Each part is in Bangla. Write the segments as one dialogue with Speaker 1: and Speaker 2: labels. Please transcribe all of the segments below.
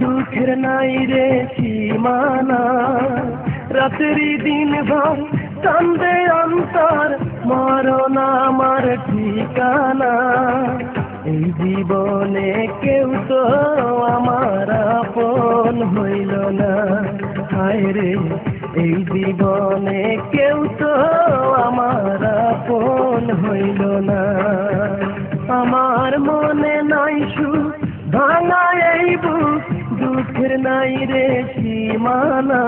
Speaker 1: দুঃখের নাই রে সীমানা রাত্রি দিন ভর কান্দে অন্তর, মরণ আমার ঠিকানা। এই জীবনে কেউ তো আমার আপন হইল না। হায় রে, এই জীবনে কেউ তো আমার আপন হইল না। দুঃখের নাই রে সীমানা।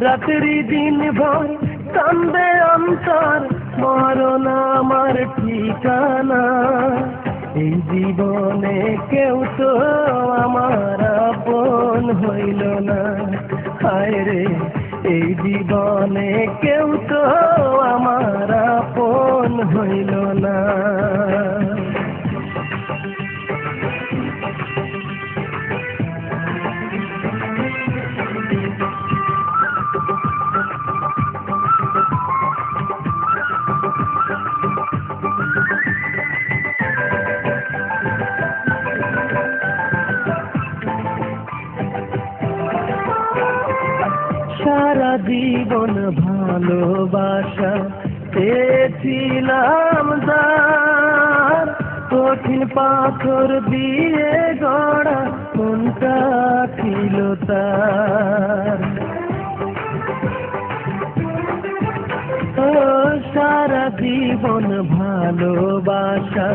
Speaker 1: রাত্রি দিন ভর কান্দে অন্তর, মরণ আমার ঠিকানা। এই জীবনে কেউ তো আমার আপন হইল না। হায় রে, এই জীবনে কেউ তো আমার আপন হইল না। সারা জীবন ভালোবাসা পেয়েছিলাম দার কঠিন পাথর দিয়ে গড়া মনটা ছিল তার। সারা জীবন ভালোবাসা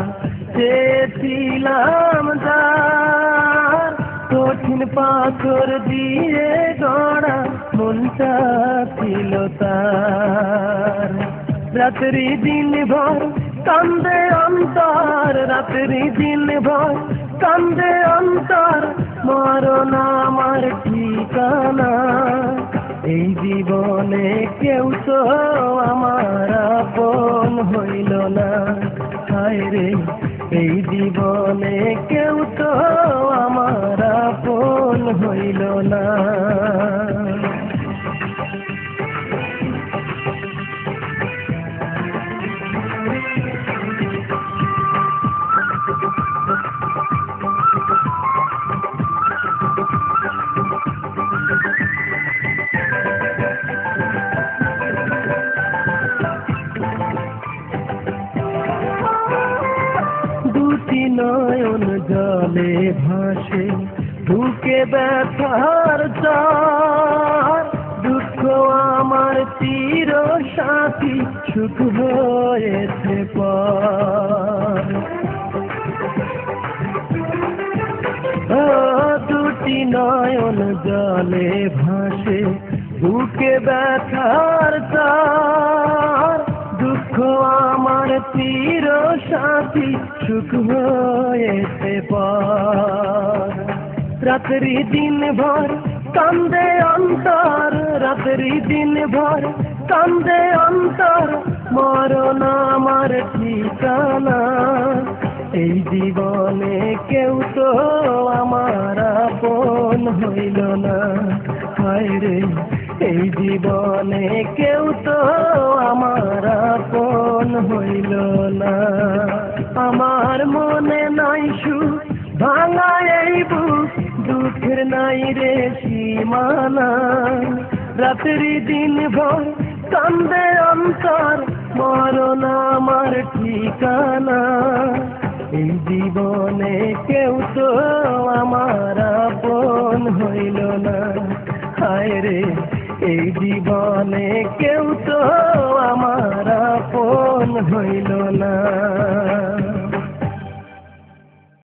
Speaker 1: চেয়েছিলাম পাথর দিয়ে গড়া মনটা ছিল তার। রাত্রি দিন ভর কান্দে অন্তর, রাত্রি দিন ভর কান্দে অন্তর, মরণ আমার ঠিকানা। এই জীবনে কেউ তো আমার আপন হইল না। হায় রে, এই জীবনে কেউ তো আমার আপন হইল না। জলে ভাসে, বুকে ব্যথার চার। দুঃখ আমার চির সাথী, সুখ হয়েছে পর। দুটি নয়ন জলে ভাসে, বুকে ব্যথার চার। সাথী সুখ হয়েছে রাত্রি দিন ভর কান্দে অন্তর রাত্রি দিন ভর কান্দে অন্তর মরণ আমার ঠিকানা এই জীবনে কেউ তো আমার আপন হইল না। হায় রে, এই জীবনে কেউ তো আমার হইল না। আমার মনে নাই সুখ, ভাঙা এই দুঃখের নাই রে সীমানা। রাত্রি দিন ভর কান্দে অন্তর, মরণ আমার ঠিকানা। এই জীবনে কেউ তো আমার আপন হইল না। হায় রে, এই জীবনে কেউ তো আমার আপন হইল না।